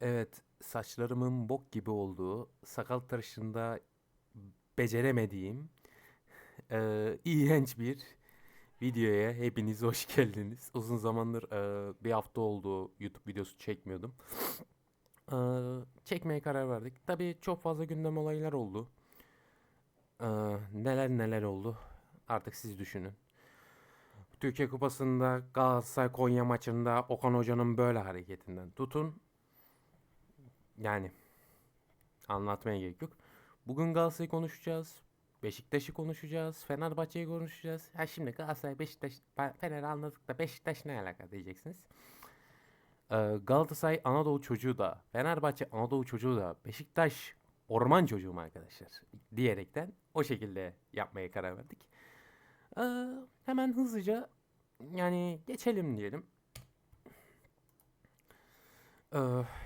Evet, saçlarımın bok gibi olduğu, sakal tıraşında beceremediğim, eee, iğrenç bir videoya hepiniz hoş geldiniz. Uzun zamandır eee, bir hafta oldu YouTube videosu çekmiyordum. Eee, çekmeye karar verdik. Tabii çok fazla gündem olaylar oldu. Eee, neler neler oldu artık siz düşünün. Türkiye Kupası'nda Galatasaray Konya maçında Okan Hoca'nın böyle hareketinden tutun. Yani anlatmaya gerek yok. Bugün Galatasaray'ı konuşacağız. Beşiktaş'ı konuşacağız. Fenerbahçe'yi konuşacağız. Ha şimdi Galatasaray, Beşiktaş, Fe- Fener'i anladık da Beşiktaş ne alaka diyeceksiniz. Ee, Galatasaray Anadolu çocuğu da, Fenerbahçe Anadolu çocuğu da, Beşiktaş orman çocuğu mu arkadaşlar diyerekten o şekilde yapmaya karar verdik. Ee, hemen hızlıca yani geçelim diyelim. Ee,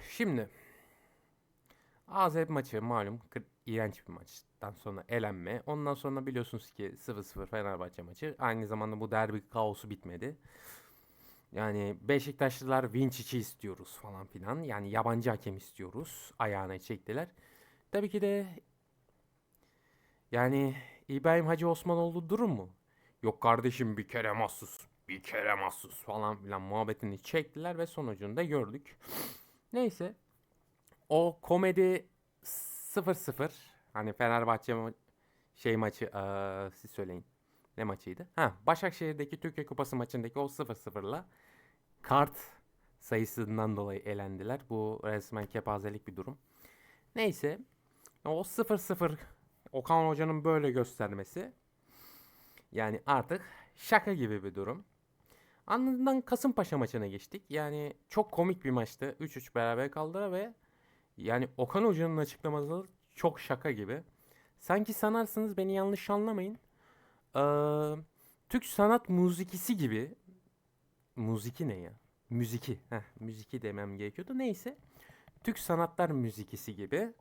şimdi AZ maçı malum iğrenç bir maçtan sonra elenme. Ondan sonra biliyorsunuz ki 0-0 Fenerbahçe maçı. Aynı zamanda bu derbi kaosu bitmedi. Yani Beşiktaşlılar Vinçic'i istiyoruz falan filan. Yani yabancı hakem istiyoruz. Ayağına çektiler. Tabii ki de yani İbrahim Hacı Osmanoğlu durum mu? Yok kardeşim bir kere mahsus. Bir kere mahsus falan filan muhabbetini çektiler ve sonucunu da gördük. Neyse. O komedi 0-0 hani Fenerbahçe şey maçı eee, siz söyleyin. Ne maçıydı? Ha, Başakşehir'deki Türkiye Kupası maçındaki o 0-0'la kart sayısından dolayı elendiler. Bu resmen kepazelik bir durum. Neyse. O 0-0 Okan Hoca'nın böyle göstermesi yani artık şaka gibi bir durum. Ardından Kasımpaşa maçına geçtik. Yani çok komik bir maçtı. 3-3 beraber kaldılar ve yani Okan Hoca'nın açıklaması çok şaka gibi. Sanki sanarsınız beni yanlış anlamayın. Ee, Türk sanat müzikisi gibi. Müziki ne ya? Müziki. Heh, müziki demem gerekiyordu. Neyse. Türk sanatlar müzikisi gibi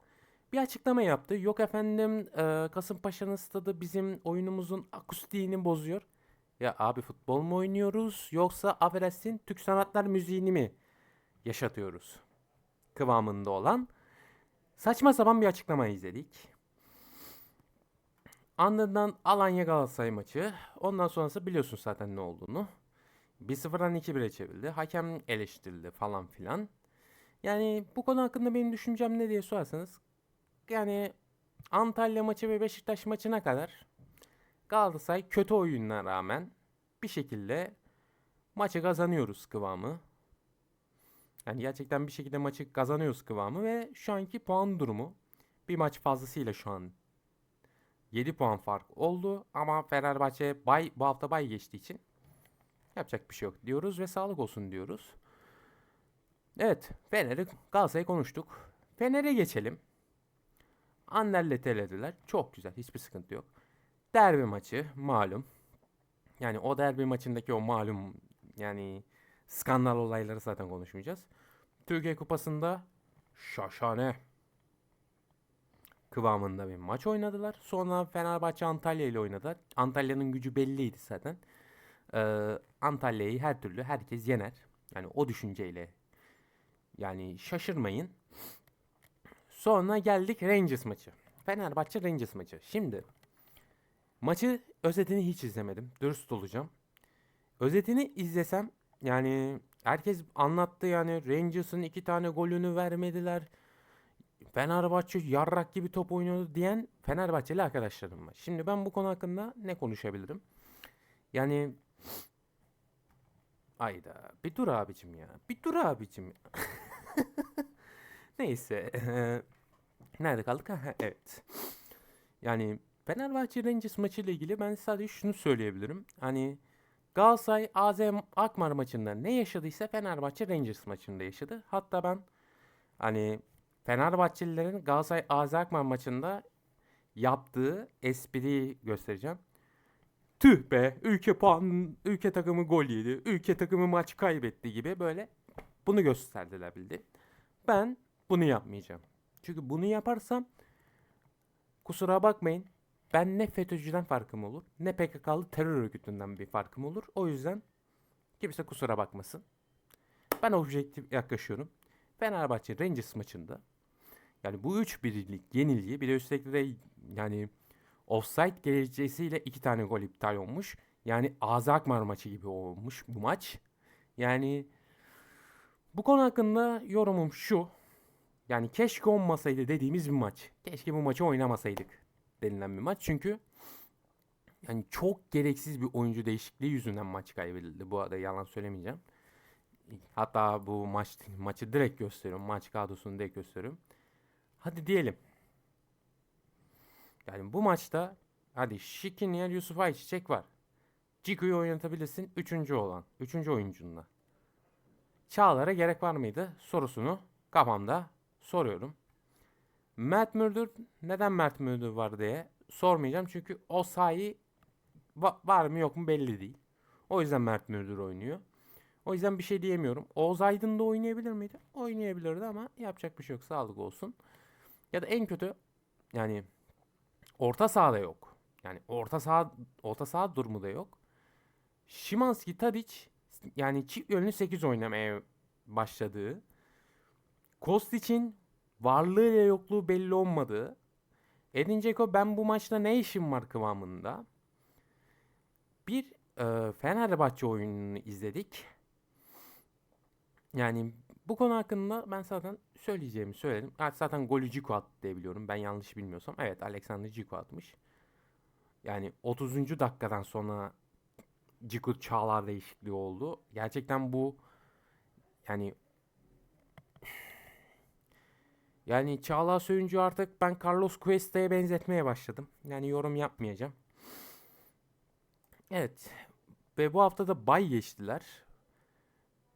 bir açıklama yaptı. Yok efendim e, Kasımpaşa'nın stadı bizim oyunumuzun akustiğini bozuyor. Ya abi futbol mu oynuyoruz yoksa affedersin Türk sanatlar müziğini mi yaşatıyoruz? Kıvamında olan saçma sapan bir açıklama izledik. Ardından Alanya Galatasaray maçı. Ondan sonrası biliyorsun zaten ne olduğunu. 1-0'dan 2-1'e çevrildi. Hakem eleştirildi falan filan. Yani bu konu hakkında benim düşüncem ne diye sorarsanız. Yani Antalya maçı ve Beşiktaş maçına kadar Galatasaray kötü oyununa rağmen bir şekilde maçı kazanıyoruz kıvamı. Yani gerçekten bir şekilde maçı kazanıyoruz kıvamı ve şu anki puan durumu bir maç fazlasıyla şu an 7 puan fark oldu ama Fenerbahçe bay, bu hafta bay geçtiği için yapacak bir şey yok diyoruz ve sağlık olsun diyoruz. Evet Fener'i Galatasaray'ı konuştuk. Fener'e geçelim. Anderlet'i elediler. Çok güzel. Hiçbir sıkıntı yok. Derbi maçı malum. Yani o derbi maçındaki o malum yani skandal olayları zaten konuşmayacağız. Türkiye Kupası'nda şaşane kıvamında bir maç oynadılar. Sonra Fenerbahçe Antalya ile oynadı. Antalya'nın gücü belliydi zaten. Ee, Antalya'yı her türlü herkes yener. Yani o düşünceyle yani şaşırmayın. Sonra geldik Rangers maçı. Fenerbahçe Rangers maçı. Şimdi maçı özetini hiç izlemedim. Dürüst olacağım. Özetini izlesem yani herkes anlattı yani Rangers'ın iki tane golünü vermediler. Fenerbahçe yarrak gibi top oynuyordu diyen Fenerbahçeli arkadaşlarım var. Şimdi ben bu konu hakkında ne konuşabilirim? Yani ayda bir dur abicim ya. Bir dur abicim. Neyse. Nerede kaldık? Ha, evet. Yani Fenerbahçe Rangers maçı ile ilgili ben sadece şunu söyleyebilirim. Hani Galatasaray AZ Akmar maçında ne yaşadıysa Fenerbahçe Rangers maçında yaşadı. Hatta ben hani Fenerbahçelilerin Galatasaray AZ Akmar maçında yaptığı espriyi göstereceğim. Tüh be ülke puan ülke takımı gol yedi. Ülke takımı maç kaybetti gibi böyle bunu gösterdiler bildi. Ben bunu yapmayacağım. Çünkü bunu yaparsam kusura bakmayın ben ne FETÖ'cüden farkım olur ne PKK'lı terör örgütünden bir farkım olur. O yüzden kimse kusura bakmasın. Ben objektif yaklaşıyorum. Fenerbahçe Rangers maçında yani bu 3-1'lik yenilgi bir de üstelik de yani offside gelecesiyle iki tane gol iptal olmuş. Yani Ağzı Akmar maçı gibi olmuş bu maç. Yani bu konu hakkında yorumum şu. Yani keşke olmasaydı dediğimiz bir maç. Keşke bu maçı oynamasaydık denilen bir maç. Çünkü yani çok gereksiz bir oyuncu değişikliği yüzünden maç kaybedildi. Bu arada yalan söylemeyeceğim. Hatta bu maç maçı direkt gösteriyorum. Maç kadrosunu direkt gösteriyorum. Hadi diyelim. Yani bu maçta hadi Şikiniyer Yusuf Ayçiçek var. Ciku'yu oynatabilirsin. Üçüncü olan. Üçüncü oyuncunla. Çağlar'a gerek var mıydı? Sorusunu kafamda soruyorum. Mert Müldür neden Mert Müldür var diye sormayacağım. Çünkü o va- var mı yok mu belli değil. O yüzden Mert Müldür oynuyor. O yüzden bir şey diyemiyorum. Oğuz Aydın da oynayabilir miydi? Oynayabilirdi ama yapacak bir şey yok. Sağlık olsun. Ya da en kötü yani orta sahada yok. Yani orta saha orta saha durumu da yok. Şimanski Tadic yani çift yönlü 8 oynamaya başladığı. Kostic'in varlığı ile yokluğu belli olmadığı. Edin Dzeko ben bu maçta ne işim var kıvamında. Bir e, Fenerbahçe oyununu izledik. Yani bu konu hakkında ben zaten söyleyeceğimi söyledim. Zaten golü Ciku attı diye biliyorum. Ben yanlış bilmiyorsam. Evet Alexander Ciku atmış. Yani 30. dakikadan sonra Ciku Çağlar değişikliği oldu. Gerçekten bu yani yani Çağlar Söyüncü artık ben Carlos Cuesta'ya benzetmeye başladım. Yani yorum yapmayacağım. Evet. Ve bu hafta da bay geçtiler.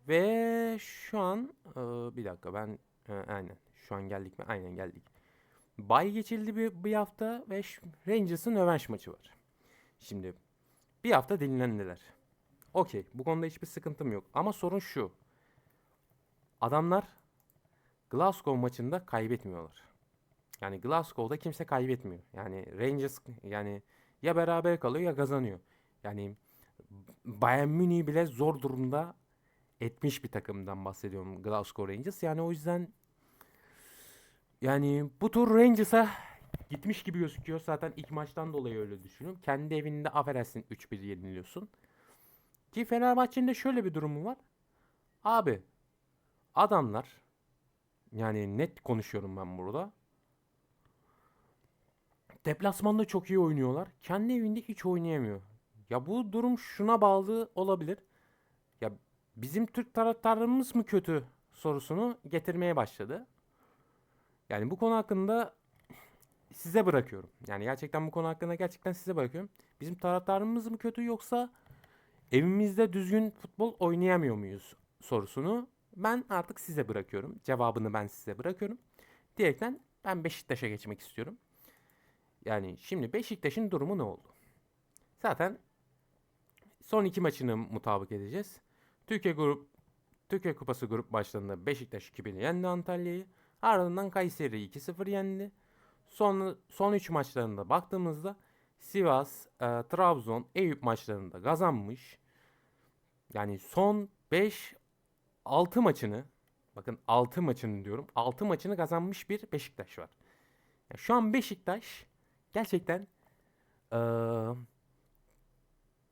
Ve şu an e, bir dakika ben e, aynen şu an geldik mi? Aynen geldik. Bay geçildi bir, bir hafta ve Rangers'ın rövanş maçı var. Şimdi bir hafta dinlendiler. Okey bu konuda hiçbir sıkıntım yok. Ama sorun şu. Adamlar Glasgow maçında kaybetmiyorlar. Yani Glasgow'da kimse kaybetmiyor. Yani Rangers yani ya beraber kalıyor ya kazanıyor. Yani Bayern Münih bile zor durumda etmiş bir takımdan bahsediyorum Glasgow Rangers. Yani o yüzden yani bu tur Rangers'a gitmiş gibi gözüküyor. Zaten ilk maçtan dolayı öyle düşünüyorum. Kendi evinde affedersin 3-1 yeniliyorsun. Ki Fenerbahçe'nin de şöyle bir durumu var. Abi adamlar yani net konuşuyorum ben burada. Deplasmanda çok iyi oynuyorlar. Kendi evinde hiç oynayamıyor. Ya bu durum şuna bağlı olabilir. Ya bizim Türk taraftarlarımız mı kötü sorusunu getirmeye başladı. Yani bu konu hakkında size bırakıyorum. Yani gerçekten bu konu hakkında gerçekten size bırakıyorum. Bizim taraftarımız mı kötü yoksa evimizde düzgün futbol oynayamıyor muyuz sorusunu ben artık size bırakıyorum. Cevabını ben size bırakıyorum. Diyerekten ben Beşiktaş'a geçmek istiyorum. Yani şimdi Beşiktaş'ın durumu ne oldu? Zaten son iki maçını mutabık edeceğiz. Türkiye grup Türkiye Kupası grup maçlarında Beşiktaş 2-1 yendi Antalya'yı. Ardından Kayseri 2-0 yendi. Son son 3 maçlarında baktığımızda Sivas, e, Trabzon, Eyüp maçlarında kazanmış. Yani son 5 6 maçını bakın 6 maçını diyorum. 6 maçını kazanmış bir Beşiktaş var. Yani şu an Beşiktaş gerçekten eee,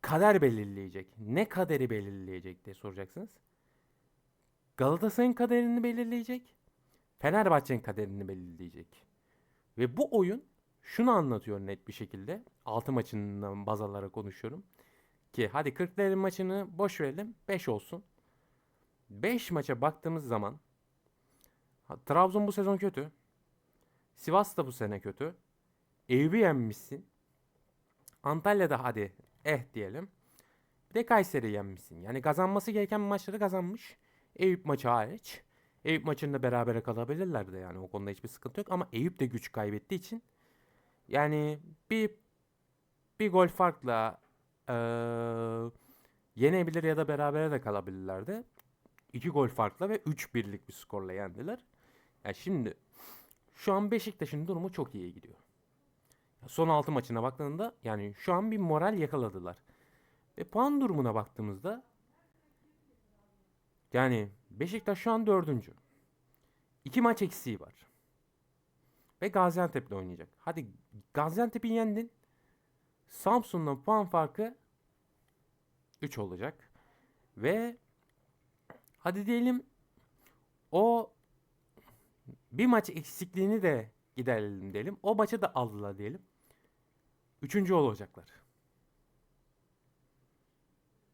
kader belirleyecek. Ne kaderi belirleyecek diye soracaksınız. Galatasaray'ın kaderini belirleyecek. Fenerbahçe'nin kaderini belirleyecek. Ve bu oyun şunu anlatıyor net bir şekilde. 6 maçından baz alarak konuşuyorum. Ki hadi 40'ların maçını boş verelim. 5 olsun. 5 maça baktığımız zaman Trabzon bu sezon kötü. Sivas da bu sene kötü. Eyüp'ü yenmişsin. Antalya'da hadi eh diyelim. Bir de Kayseri yenmişsin. Yani kazanması gereken maçları kazanmış. Eyüp maçı hariç. Eyüp maçında berabere kalabilirlerdi yani o konuda hiçbir sıkıntı yok ama Eyüp de güç kaybettiği için yani bir bir gol farkla eee, yenebilir ya da berabere de kalabilirlerdi. İki gol farkla ve 3-1'lik bir skorla yendiler. Yani şimdi şu an Beşiktaş'ın durumu çok iyi gidiyor. Son 6 maçına baktığında yani şu an bir moral yakaladılar. Ve puan durumuna baktığımızda yani Beşiktaş şu an dördüncü. iki maç eksiği var. Ve Gaziantep'le oynayacak. Hadi Gaziantep'i yendin. Samsun'la puan farkı 3 olacak. Ve hadi diyelim o bir maç eksikliğini de giderelim diyelim. O maçı da aldılar diyelim. Üçüncü olacaklar.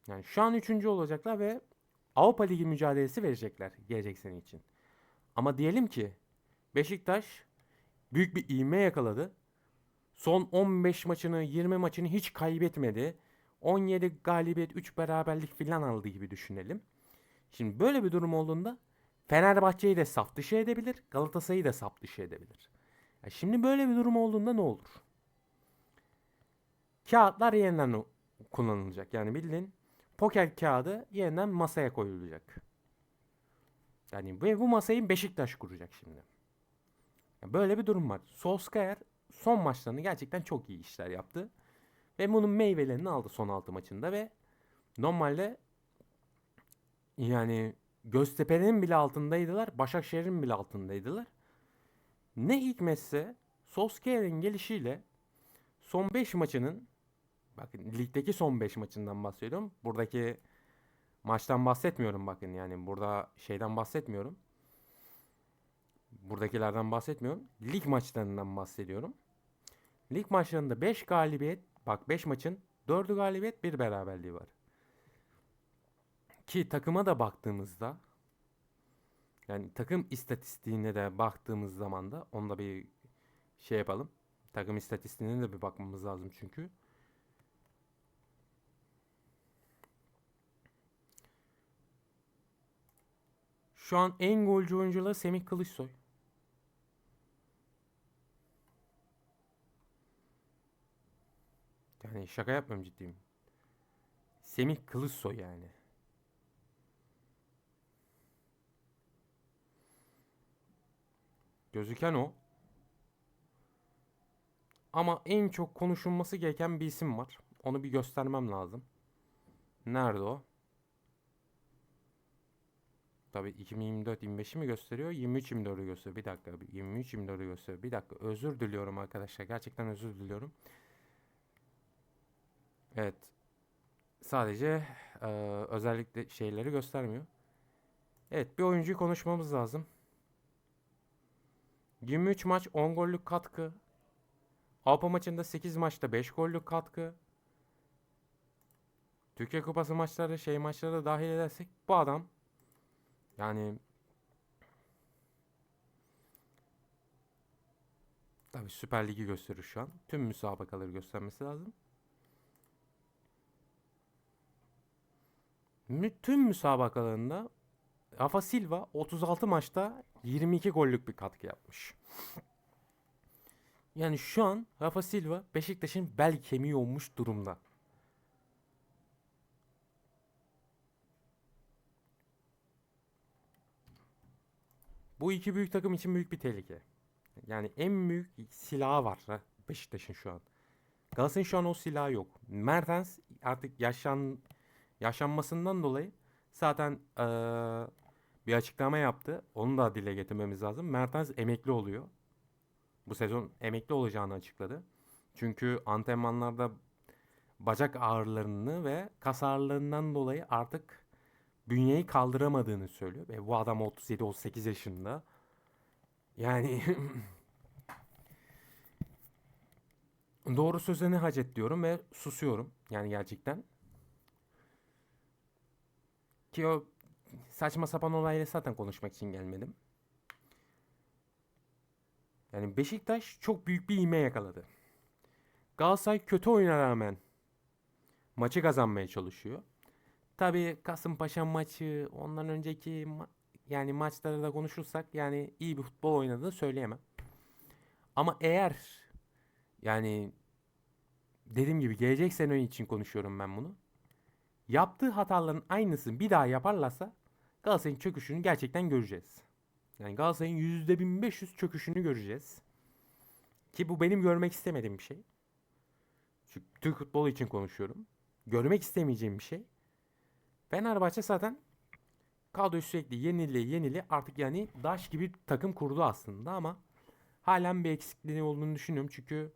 Yani şu an üçüncü olacaklar ve Avrupa Ligi mücadelesi verecekler gelecek sene için. Ama diyelim ki Beşiktaş büyük bir ivme yakaladı. Son 15 maçını 20 maçını hiç kaybetmedi. 17 galibiyet 3 beraberlik filan aldı gibi düşünelim. Şimdi böyle bir durum olduğunda Fenerbahçe'yi de saf dışı edebilir. Galatasaray'ı da saf dışı edebilir. Ya şimdi böyle bir durum olduğunda ne olur? Kağıtlar yeniden kullanılacak. Yani bildiğin poker kağıdı yeniden masaya koyulacak. Yani ve bu masayı Beşiktaş kuracak şimdi. Ya böyle bir durum var. Solskjaer son maçlarını gerçekten çok iyi işler yaptı. Ve bunun meyvelerini aldı son 6 maçında ve normalde yani Göztepe'nin bile altındaydılar. Başakşehir'in bile altındaydılar. Ne hikmetse Solskjaer'in gelişiyle son 5 maçının bakın ligdeki son 5 maçından bahsediyorum. Buradaki maçtan bahsetmiyorum bakın yani burada şeyden bahsetmiyorum. Buradakilerden bahsetmiyorum. Lig maçlarından bahsediyorum. Lig maçlarında 5 galibiyet, bak 5 maçın 4'ü galibiyet, 1 beraberliği var. Ki takıma da baktığımızda yani takım istatistiğine de baktığımız zaman da onda bir şey yapalım. Takım istatistiğine de bir bakmamız lazım çünkü. Şu an en golcü oyuncuları Semih Kılıçsoy. Yani şaka yapmıyorum ciddiyim. Semih Kılıçsoy yani. Gözüken o. Ama en çok konuşulması gereken bir isim var. Onu bir göstermem lazım. Nerede o? Tabii 2024 25'i mi gösteriyor? 23 24'ü gösteriyor. Bir dakika. 23 24'ü gösteriyor. Bir dakika. Özür diliyorum arkadaşlar. Gerçekten özür diliyorum. Evet. Sadece eee, özellikle şeyleri göstermiyor. Evet, bir oyuncuyu konuşmamız lazım. 23 maç 10 gollük katkı. Avrupa maçında 8 maçta 5 gollük katkı. Türkiye Kupası maçları, şey maçları da dahil edersek bu adam yani tabii Süper Lig'i gösterir şu an. Tüm müsabakaları göstermesi lazım. Tüm müsabakalarında Rafa Silva 36 maçta 22 gollük bir katkı yapmış. Yani şu an Rafa Silva Beşiktaş'ın bel kemiği olmuş durumda. Bu iki büyük takım için büyük bir tehlike. Yani en büyük silahı var Beşiktaş'ın şu an. Galatasaray'ın şu an o silahı yok. Mertens artık yaşan yaşanmasından dolayı zaten eee, bir açıklama yaptı. Onu da dile getirmemiz lazım. Mertens emekli oluyor. Bu sezon emekli olacağını açıkladı. Çünkü antrenmanlarda bacak ağrılarını ve kas ağrılarından dolayı artık bünyeyi kaldıramadığını söylüyor. Ve bu adam 37-38 yaşında. Yani doğru söze ne hacet diyorum ve susuyorum. Yani gerçekten. Ki o saçma sapan olayla zaten konuşmak için gelmedim. Yani Beşiktaş çok büyük bir ivme yakaladı. Galatasaray kötü oyuna rağmen maçı kazanmaya çalışıyor. Tabii Kasımpaşa maçı, ondan önceki ma- yani maçları da konuşursak yani iyi bir futbol oynadığını söyleyemem. Ama eğer yani dediğim gibi gelecek sene için konuşuyorum ben bunu. Yaptığı hataların aynısını bir daha yaparlarsa Galatasaray'ın çöküşünü gerçekten göreceğiz. Yani Galatasaray'ın %1500 çöküşünü göreceğiz. Ki bu benim görmek istemediğim bir şey. Çünkü Türk futbolu için konuşuyorum. Görmek istemeyeceğim bir şey. Fenerbahçe zaten Kadroyu sürekli yenile yenile artık yani daş gibi takım kurdu aslında ama halen bir eksikliği olduğunu düşünüyorum. Çünkü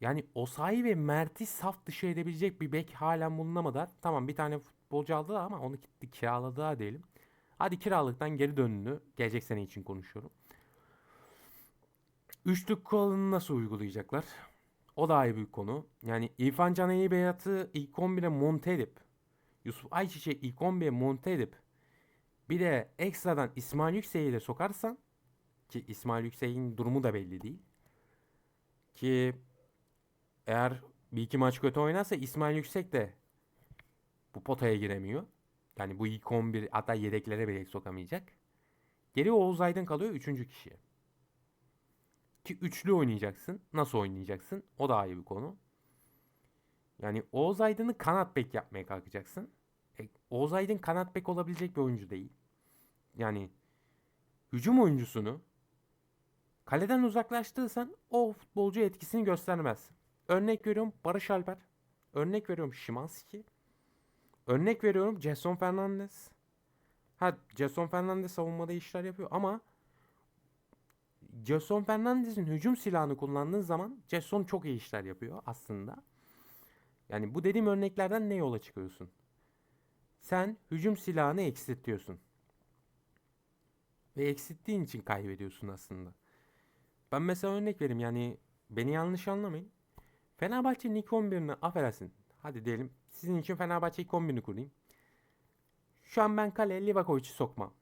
yani Osayi ve Mert'i saf dışı edebilecek bir bek halen bulunamadı. Tamam bir tane futbolcu aldı ama onu gitti kiraladı ha diyelim. Hadi kiralıktan geri döndü. Gelecek sene için konuşuyorum. Üçlük kuralını nasıl uygulayacaklar? O da ayrı bir konu. Yani İrfan Can Eğbeyat'ı ilk 11'e monte edip Yusuf Ayçiçek'i ilk 11'e monte edip bir de ekstradan İsmail Yüksek'i de sokarsan ki İsmail Yüksek'in durumu da belli değil. Ki eğer bir iki maç kötü oynarsa İsmail Yüksek de bu potaya giremiyor. Yani bu ilk 11 hatta yedeklere bile sokamayacak. Geri Oğuz Aydın kalıyor üçüncü kişiye. Ki üçlü oynayacaksın. Nasıl oynayacaksın? O da ayrı bir konu. Yani Oğuz Aydın'ı kanat bek yapmaya kalkacaksın. E, Oğuz Aydın kanat bek olabilecek bir oyuncu değil. Yani hücum oyuncusunu kaleden uzaklaştırırsan o futbolcu etkisini göstermez. Örnek veriyorum Barış Alper. Örnek veriyorum Şimanski. Örnek veriyorum Jason Fernandez. Ha Jason Fernandez savunmada işler yapıyor ama Jason Fernandez'in hücum silahını kullandığın zaman Jason çok iyi işler yapıyor aslında. Yani bu dediğim örneklerden ne yola çıkıyorsun? Sen hücum silahını eksiltiyorsun. Ve eksilttiğin için kaybediyorsun aslında. Ben mesela örnek vereyim yani beni yanlış anlamayın. Fenerbahçe'nin ilk 11'ini affedersin. Hadi diyelim sizin için Fenerbahçe ilk 11'ini kurayım. Şu an ben kaleye Livakovic'i sokmam.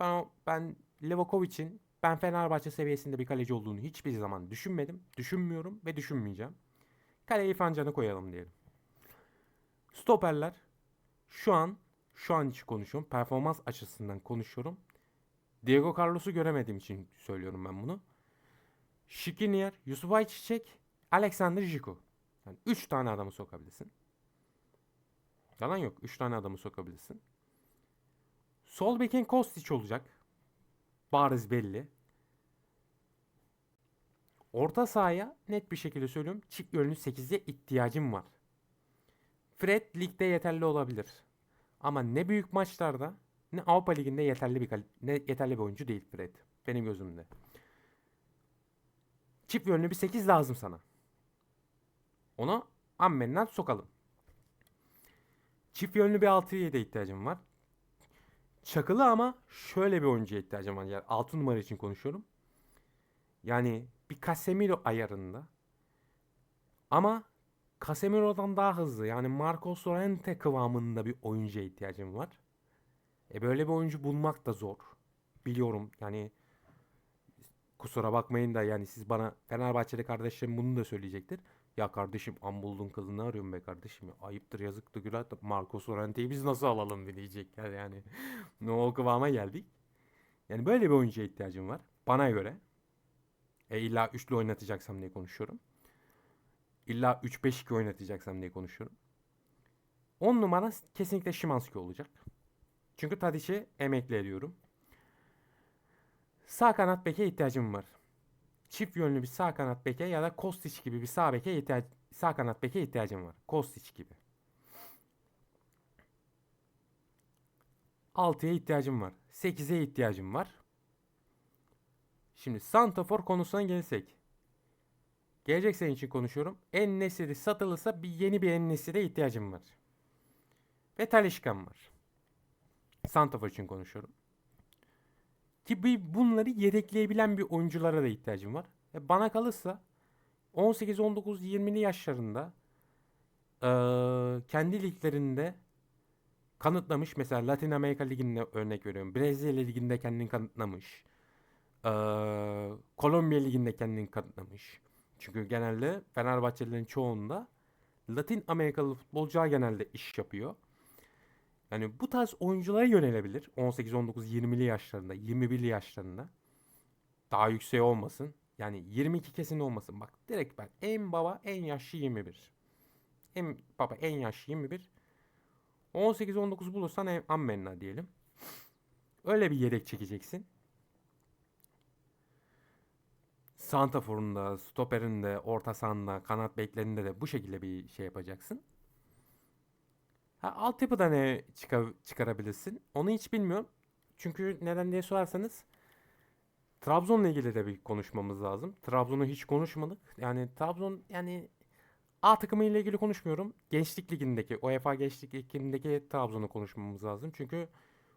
Ben, o- ben Livakovic'in ben Fenerbahçe seviyesinde bir kaleci olduğunu hiçbir zaman düşünmedim. Düşünmüyorum ve düşünmeyeceğim. Kaleye İrfan koyalım diyelim. Stoperler şu an şu an için konuşuyorum. Performans açısından konuşuyorum. Diego Carlos'u göremediğim için söylüyorum ben bunu. Şikiniyer, Yusuf Ayçiçek, Alexander Jiko. Yani 3 tane adamı sokabilirsin. Yalan yok. 3 tane adamı sokabilirsin. Sol bekin Kostić olacak. Bariz belli. Orta sahaya net bir şekilde söylüyorum. Çift yönlü 8'e ihtiyacım var. Fred ligde yeterli olabilir. Ama ne büyük maçlarda ne Avrupa Ligi'nde yeterli bir ne yeterli bir oyuncu değil Fred. Benim gözümde. Çift yönlü bir 8 lazım sana. Onu ammenden sokalım. Çift yönlü bir 6'ya da ihtiyacım var. Çakılı ama şöyle bir oyuncuya ihtiyacım var. Yani 6 numara için konuşuyorum. Yani bir Casemiro ayarında. Ama Casemiro'dan daha hızlı. Yani Marcos Llorente kıvamında bir oyuncuya ihtiyacım var. E böyle bir oyuncu bulmak da zor. Biliyorum yani kusura bakmayın da yani siz bana Fenerbahçeli kardeşlerim bunu da söyleyecektir. Ya kardeşim ambuldun kılını arıyorum be kardeşim. Ya, ayıptır yazıktır günahtır. Marcos Llorente'yi biz nasıl alalım diyecekler yani. ne o kıvama geldik. Yani böyle bir oyuncuya ihtiyacım var. Bana göre. E illa üçlü oynatacaksam diye konuşuyorum. İlla 3-5-2 oynatacaksam diye konuşuyorum. 10 numara kesinlikle Şimanski olacak. Çünkü Tadic'i emekli ediyorum. Sağ kanat beke ihtiyacım var. Çift yönlü bir sağ kanat beke ya da Kostić gibi bir sağ beke ihtiyaç sağ kanat beke ihtiyacım var. Kostić gibi. 6'ya ihtiyacım var. 8'e ihtiyacım var. Şimdi Santafor konusuna gelsek. Gelecek sene için konuşuyorum. En nesiri satılırsa bir yeni bir en nesire ihtiyacım var. Ve Talişkan var. Santafor için konuşuyorum. Ki bunları yedekleyebilen bir oyunculara da ihtiyacım var. E bana kalırsa 18, 19, 20'li yaşlarında eee, kendi liglerinde kanıtlamış. Mesela Latin Amerika Ligi'nde örnek veriyorum. Brezilya Ligi'nde kendini kanıtlamış. Eee, Kolombiya Ligi'nde kendini kanıtlamış. Çünkü genelde Fenerbahçelilerin çoğunda Latin Amerikalı futbolcular genelde iş yapıyor. Yani bu tarz oyunculara yönelebilir. 18, 19, 20'li yaşlarında, 21'li yaşlarında. Daha yüksek olmasın. Yani 22 kesin olmasın. Bak direkt bak en baba en yaşlı 21. En baba en yaşlı 21. 18-19 bulursan en ammenna diyelim. Öyle bir yedek çekeceksin. Santafor'un da, stoperin de, orta sahanda, kanat beklerinde de bu şekilde bir şey yapacaksın. Ha, altyapıda ne çıka- çıkarabilirsin? Onu hiç bilmiyorum. Çünkü neden diye sorarsanız Trabzon'la ilgili de bir konuşmamız lazım. Trabzon'u hiç konuşmadık. Yani Trabzon yani A takımı ile ilgili konuşmuyorum. Gençlik Ligi'ndeki, UEFA Gençlik Ligi'ndeki Trabzon'u konuşmamız lazım. Çünkü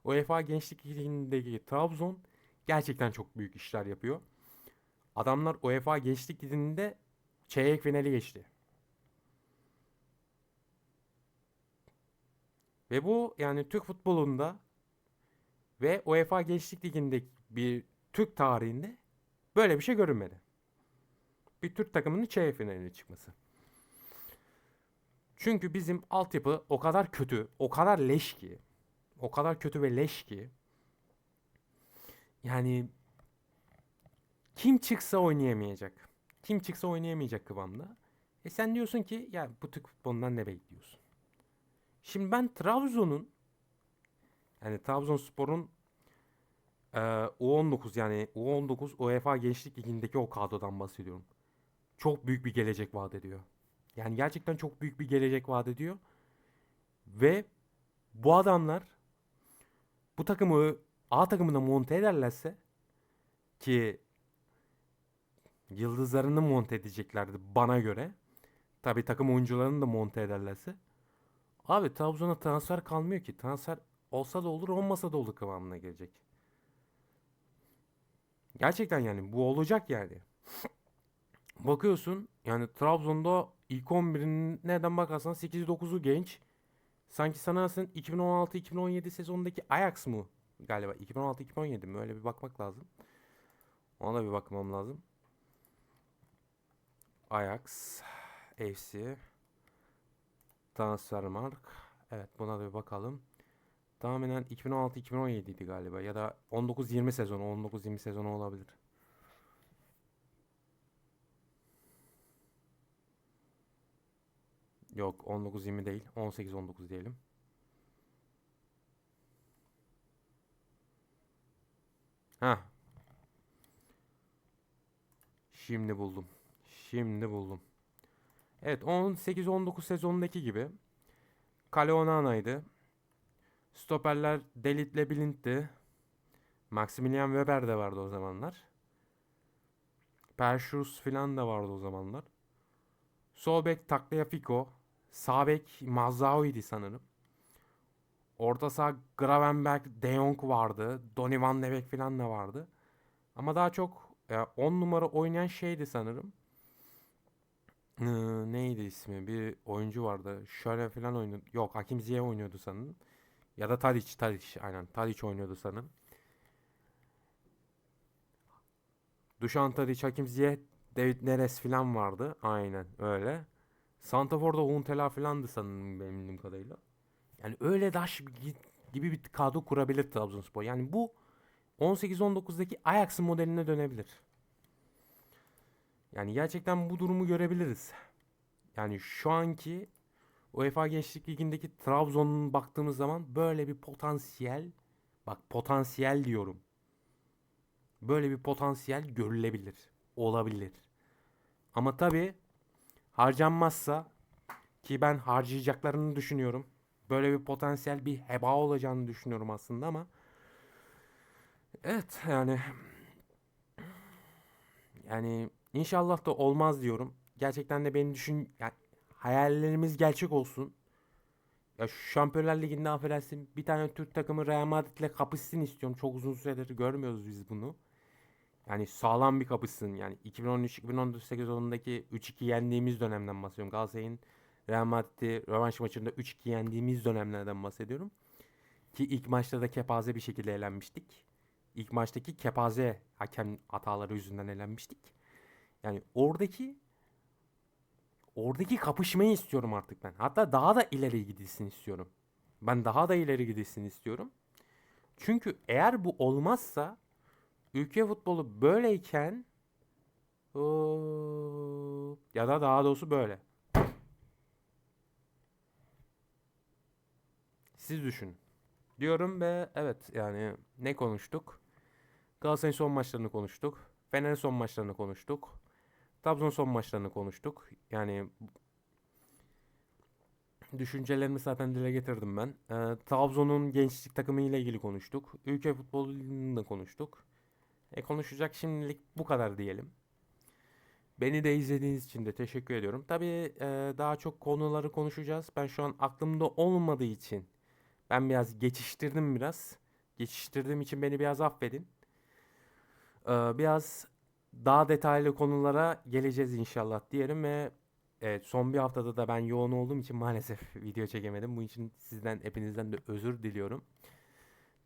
UEFA Gençlik Ligi'ndeki Trabzon gerçekten çok büyük işler yapıyor. Adamlar UEFA Gençlik Ligi'nde çeyrek finali geçti. Ve bu yani Türk futbolunda ve UEFA Gençlik Ligi'nde bir Türk tarihinde böyle bir şey görünmedi. Bir Türk takımının çeyrek finaline çıkması. Çünkü bizim altyapı o kadar kötü, o kadar leş ki, o kadar kötü ve leş ki yani kim çıksa oynayamayacak. Kim çıksa oynayamayacak kıvamda. E sen diyorsun ki ya bu Türk futbolundan ne bekliyorsun? Şimdi ben Trabzon'un yani Trabzonspor'un eee U19 yani U19 UEFA Gençlik Ligi'ndeki o kadrodan bahsediyorum. Çok büyük bir gelecek vaat ediyor. Yani gerçekten çok büyük bir gelecek vaat ediyor. Ve bu adamlar bu takımı A takımına monte ederlerse ki yıldızlarını monte edeceklerdi bana göre. Tabii takım oyuncularını da monte ederlerse. Abi Trabzon'a transfer kalmıyor ki. Transfer olsa da olur olmasa da olur kıvamına gelecek. Gerçekten yani bu olacak yani. Bakıyorsun yani Trabzon'da ilk 11'in nereden bakarsan 8-9'u genç. Sanki sanarsın 2016-2017 sezonundaki Ajax mı? Galiba 2016-2017 mi? Öyle bir bakmak lazım. Ona da bir bakmam lazım. Ajax FC Transfermarkt. Evet buna da bir bakalım. Tahminen 2016-2017 idi galiba ya da 19-20 sezonu 19-20 sezonu olabilir. Yok 19-20 değil 18-19 diyelim. Ha. Şimdi buldum. Şimdi buldum. Evet 18-19 sezonundaki gibi. Kale Onana'ydı. Stoperler Delit'le Blind'ti. Maximilian Weber de vardı o zamanlar. Perşus filan da vardı o zamanlar. Sol bek Tagliafico. Sağ bek Mazzao'ydu sanırım. Orta saha Gravenberg, De Jong vardı. Donny van de Beek filan da vardı. Ama daha çok 10 numara oynayan şeydi sanırım. Neydi ismi? Bir oyuncu vardı. Şöyle falan oynuyordu. Yok Hakim Ziyech oynuyordu sanırım. Ya da Tadic, Tadic aynen. Tadic oynuyordu sanırım. Dušan Tadic, Hakim Ziyech, David Neres falan vardı. Aynen öyle. Santafor'da Huntela falandı sanırım benim bildiğim kadarıyla. Yani öyle daş gibi bir kadro kurabilir Trabzonspor. Yani bu 18-19'daki Ajax modeline dönebilir. Yani gerçekten bu durumu görebiliriz. Yani şu anki UEFA Gençlik Ligi'ndeki Trabzon'un baktığımız zaman böyle bir potansiyel bak potansiyel diyorum. Böyle bir potansiyel görülebilir. Olabilir. Ama tabi harcanmazsa ki ben harcayacaklarını düşünüyorum. Böyle bir potansiyel bir heba olacağını düşünüyorum aslında ama evet yani yani İnşallah da olmaz diyorum. Gerçekten de beni düşün yani hayallerimiz gerçek olsun. Ya şu Şampiyonlar Ligi'nde affedersin bir tane Türk takımı Real Madrid'le kapışsın istiyorum. Çok uzun süredir görmüyoruz biz bunu. Yani sağlam bir kapışsın. Yani 2013-2014 sezonundaki 3-2 yendiğimiz dönemden bahsediyorum. Galatasaray'ın Real Madrid'i rövanş maçında 3-2 yendiğimiz dönemlerden bahsediyorum. Ki ilk maçta da kepaze bir şekilde elenmiştik. İlk maçtaki kepaze hakem hataları yüzünden elenmiştik. Yani oradaki oradaki kapışmayı istiyorum artık ben. Hatta daha da ileri gidilsin istiyorum. Ben daha da ileri gidilsin istiyorum. Çünkü eğer bu olmazsa ülke futbolu böyleyken ya da daha doğrusu böyle. Siz düşünün. Diyorum ve evet yani ne konuştuk? Galatasaray'ın son maçlarını konuştuk. Fener'in son maçlarını konuştuk. Trabzon son maçlarını konuştuk. Yani Düşüncelerimi zaten dile getirdim ben. Ee, Trabzon'un gençlik takımı ile ilgili konuştuk. Ülke futbolunu da konuştuk. E konuşacak şimdilik bu kadar diyelim. Beni de izlediğiniz için de teşekkür ediyorum. Tabii e, daha çok konuları konuşacağız. Ben şu an aklımda olmadığı için ben biraz geçiştirdim biraz. Geçiştirdiğim için beni biraz affedin. Ee, biraz daha detaylı konulara geleceğiz inşallah diyelim ve evet, son bir haftada da ben yoğun olduğum için maalesef video çekemedim. Bunun için sizden hepinizden de özür diliyorum.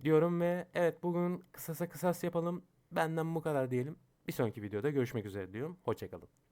Diyorum ve evet bugün kısasa kısas yapalım. Benden bu kadar diyelim. Bir sonraki videoda görüşmek üzere diyorum. Hoşçakalın.